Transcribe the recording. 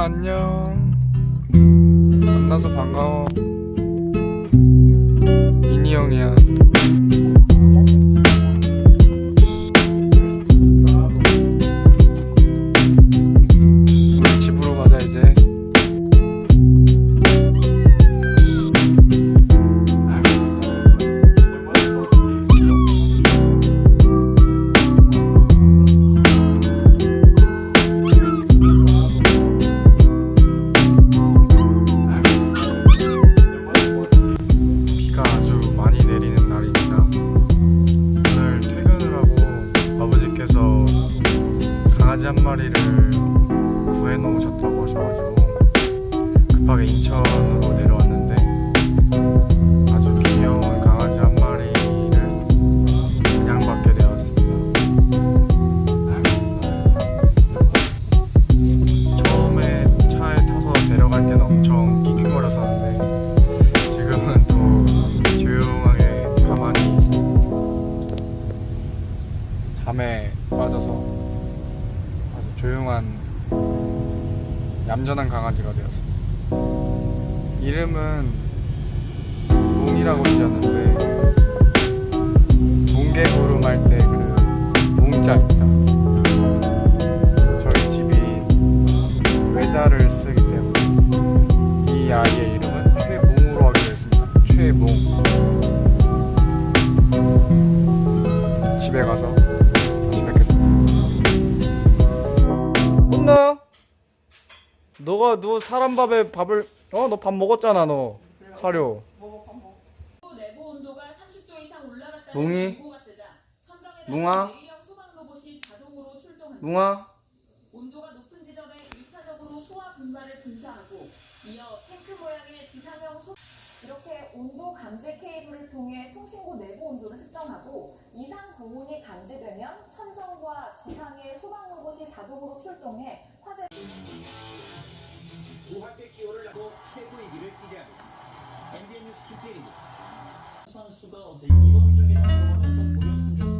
안녕. 만나서 반가워. 미니 형이야 마리를 구해 놓으셨다고 하셔가지고 급하게 인천으로 내려왔는데 아주 귀여운 강아지 한 마리를 분양받게 되었습니다. 처음에 차에 타서 데려갈 때는 엄청 낑낑거렸었는데 지금은 또 조용하게 가만히 잠에 빠져서 조용한 얌전한 강아지가 되었습니다. 이름은 몽이라고 지었는데 몽개구름 할 때그 몽자입니다. 저희 집이 외자를 쓰기 때문에 이 아이의 이름은 최몽으로 하기로 했습니다. 최몽. 집에 가서 너가 누 사람 밥에 밥을 어 너 밥 먹었잖아 너 사료. 내부 온도가 30도 이상 올라갔다는 뭉이? 경고가 뜨자 천정에 뭉아? 달린 대형 소방 로봇이 자동으로 출동한다. 뭉아 온도가 높은 지점에 2차적으로 소화 분말을 분사하고 이어 탱크 모양의 지상형 소 이렇게 온도 감지 케이블을 통해 통신구 내부 온도를 측정하고 이상 고온이 감지되면 천정과 지상의 소방 로봇이 자동으로 출동해 화재 선수가 어제 입원 중이라는 병원에서 보령 승리했습니다.